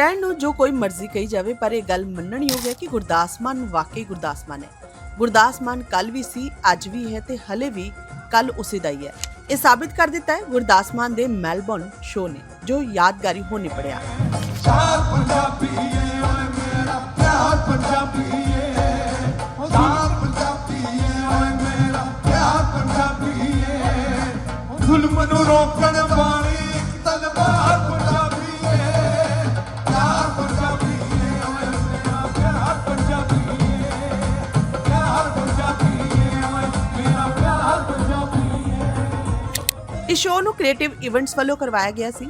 ਕਹਿਣ ਨੂੰ ਜੋ ਕੋਈ ਮਰਜ਼ੀ ਕਹੀ ਜਾਵੇ, ਪਰ ਇਹ ਗੱਲ ਮੰਨਣਯੋਗ ਹੈ ਕਿ ਗੁਰਦਾਸ ਮਾਨ ਵਾਕਈ ਗੁਰਦਾਸ ਮਾਨ ਹੈ। ਗੁਰਦਾਸ ਮਾਨ ਕੱਲ ਵੀ ਸੀ, ਅੱਜ ਵੀ ਹੈ ਤੇ ਹਲੇ ਵੀ ਕੱਲ ਉਸੇ ਦਾ ਹੀ ਹੈ। ਇਹ ਸਾਬਿਤ ਕਰ ਦਿੱਤਾ ਹੈ, ਗੁਰਦਾਸ ਮਾਨ ਦੇ ਮੈਲਬੌਰਨ ਸ਼ੋਅ ਨੇ, ਜੋ ਯਾਦਗਾਰੀ ਹੋ। ਨਿਪੜਿਆ ਚਾਰ ਪੰਜਾਬੀ ਏ, ਓਏ ਮੇਰਾ ਪਿਆਰ ਪੰਜਾਬੀ ਏ। ਚਾਰ ਪੰਜਾਬੀ ਏ, ਓਏ ਮੇਰਾ ਪਿਆਰ ਪੰਜਾਬੀ ਏ। ਜ਼ੁਲਮ ਨੂੰ ਰੋਕਣ ਇਸ ਸ਼ੋਅ ਨੂੰ ਕ੍ਰੀਏਟਿਵ ਇਵੈਂਟਸ ਵੱਲੋਂ ਕਰਵਾਇਆ ਗਿਆ ਸੀ।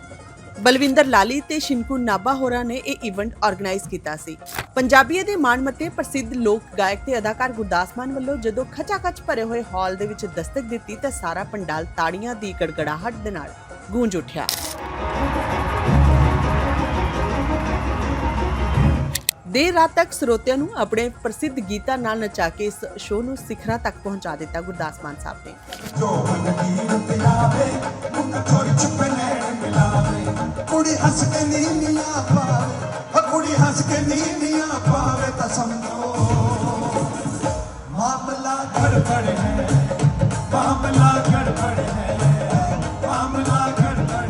ਬਲਵਿੰਦਰ ਲਾਲੀ ਤੇ ਸ਼ਿੰਕੂ ਨਾਭਾ ਹੋਰਾਂ ਨੇ ਇਹ ਇਵੈਂਟ ਆਰਗੇਨਾਈਜ਼ ਕੀਤਾ ਸੀ। ਪੰਜਾਬੀਏ ਦੇ ਮਾਣਮੱਤੇ ਪ੍ਰਸਿੱਧ ਲੋਕ ਗਾਇਕ ਤੇ ਅਦਾਕਾਰ ਗੁਰਦਾਸ ਮਾਨ ਵੱਲੋਂ ਜਦੋਂ ਖਚਾਖਚ ਭਰੇ ਹੋਏ ਹਾਲ ਦੇ ਵਿੱਚ ਦਸਤਕ ਦਿੱਤੀ ਤਾਂ ਸਾਰਾ ਪੰਡਾਲ ਤਾੜੀਆਂ ਦੀ ਗੜਗੜਾਹਟ ਦੇ ਨਾਲ ਗੂੰਜ ਉੱਠਿਆ। ਦੇਰ ਰਾਤ ਤੱਕ ਸਰੋਤਿਆਂ ਨੂੰ ਆਪਣੇ ਪ੍ਰਸਿੱਧ ਗੀਤਾਂ ਨਾਲ ਨਚਾ ਕੇ ਇਸ ਸ਼ੋਅ ਨੂੰ ਸਿਖਰਾਂ ਤੱਕ ਪਹੁੰਚਾ ਦਿੱਤਾ ਗੁਰਦਾਸ ਮਾਨ ਸਾਹਿਬ ਨੇ। ਹੱਸ ਕੇ ਨੀਨੀਆਂ ਪਾਵੇ ਤਾਂ ਸਮਝੋ ਮਾਮਲਾ ਗੜਬੜ ਹੈ, ਮਾਮਲਾ ਗੜਬੜ ਹੈ, ਮਾਮਲਾ ਗੜਬੜ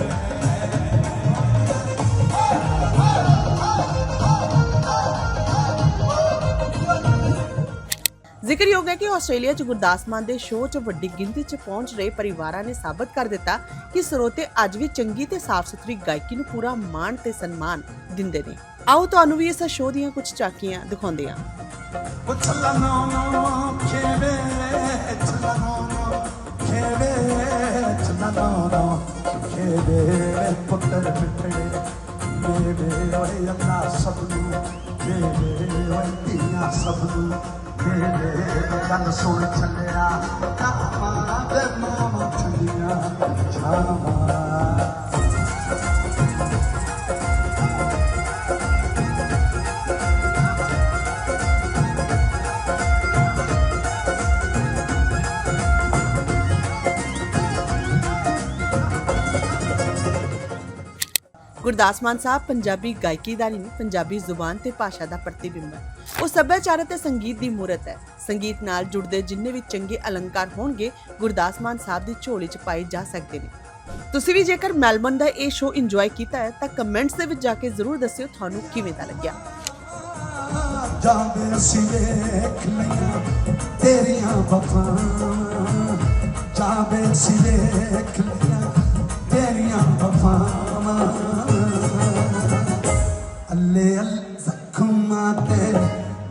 ਜ਼ਿਕਰਯੋਗ ਹੈ ਕਿ ਆਸਟ੍ਰੇਲੀਆ 'ਚ ਗੁਰਦਾਸ ਮਾਨ ਦੇ ਸ਼ੋਅ 'ਚ ਵੱਡੀ ਗਿਣਤੀ 'ਚ ਪਹੁੰਚ ਰਹੇ ਪਰਿਵਾਰਾਂ ਨੇ ਸਾਬਤ ਕਰ ਦਿੱਤਾ ਕਿ ਸਰੋਤੇ ਅੱਜ ਵੀ ਚੰਗੀ ਤੇ ਸਾਫ਼ ਸੁਥਰੀ ਗਾਇਕੀ ਨੂੰ ਪੂਰਾ ਮਾਣ ਤੇ ਸਨਮਾਨ ਦਿੰਦੇ ਨੇ। ਆਓ ਤੁਹਾਨੂੰ ਵੀ ਇਸ ਸ਼ੋਅ ਦੀਆਂ ਕੁਝ ਝਾਕੀਆਂ ਦਿਖਾਉਂਦੇ ਹਾਂ। ਉਹ ਛੱਲਾ ਨੋ ਨੋ, ਖੇਵੇ ਛੱਲਾ ਨੋ ਨੋ ਗੁਰਦਾਸ ਮਾਨ ਸਾਹਿਬ ਪੰਜਾਬੀ ਗਾਇਕੀ ਦਾ ਨਹੀਂ, ਪੰਜਾਬੀ ਜ਼ੁਬਾਨ ਤੇ ਭਾਸ਼ਾ ਦਾ ਪ੍ਰਤੀਬਿੰਬ ਹੈ। ਉਹ ਸੱਭਿਆਚਾਰ ਅਤੇ ਸੰਗੀਤ ਦੀ ਮੂਰਤ ਹੈ। ਸੰਗੀਤ ਨਾਲ ਜੁੜਦੇ ਜਿੰਨੇ ਵੀ ਚੰਗੇ ਅਲੰਕਾਰ ਹੋਣਗੇ, ਗੁਰਦਾਸ ਮਾਨ ਸਾਹਿਬ ਦੀ ਝੋਲੀ 'ਚ ਪਾਏ ਜਾ ਸਕਦੇ ਨੇ। ਤੁਸੀਂ ਵੀ ਜੇਕਰ ਮੈਲਬਨ ਦਾ ਇਹ ਸ਼ੋਅ ਇੰਜੋਏ ਕੀਤਾ ਹੈ, ਤਾਂ ਕਮੈਂਟਸ ਦੇ ਵਿੱਚ ਜਾ ਕੇ ਜ਼ਰੂਰ ਦੱਸਿਓ ਤੁਹਾਨੂੰ ਕਿਵੇਂ ਦਾ ਲੱਗਿਆ। ਜਾਂਦੇ ਅਸੀਂ ਵੇਖ ਲਈਆਂ ਤੇਰੀਆਂ ਵਫਾ ਜਾਂਦੇ ਅਸੀਂ ਵੇਖ ਲਈਆਂ ਤੇਰੀਆਂ ਵਫਾਵਾਂ ਅੱਲੇ ਅੱਲੇ ਜ਼ਖਮਾਂ ਤੇ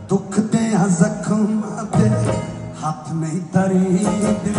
ਦੁੱਖ ਦੇ ਜ਼ਖਮਾਂ ਤੇ ਹੱਥ ਨਹੀਂ ਤਰੀ ਦਿਲ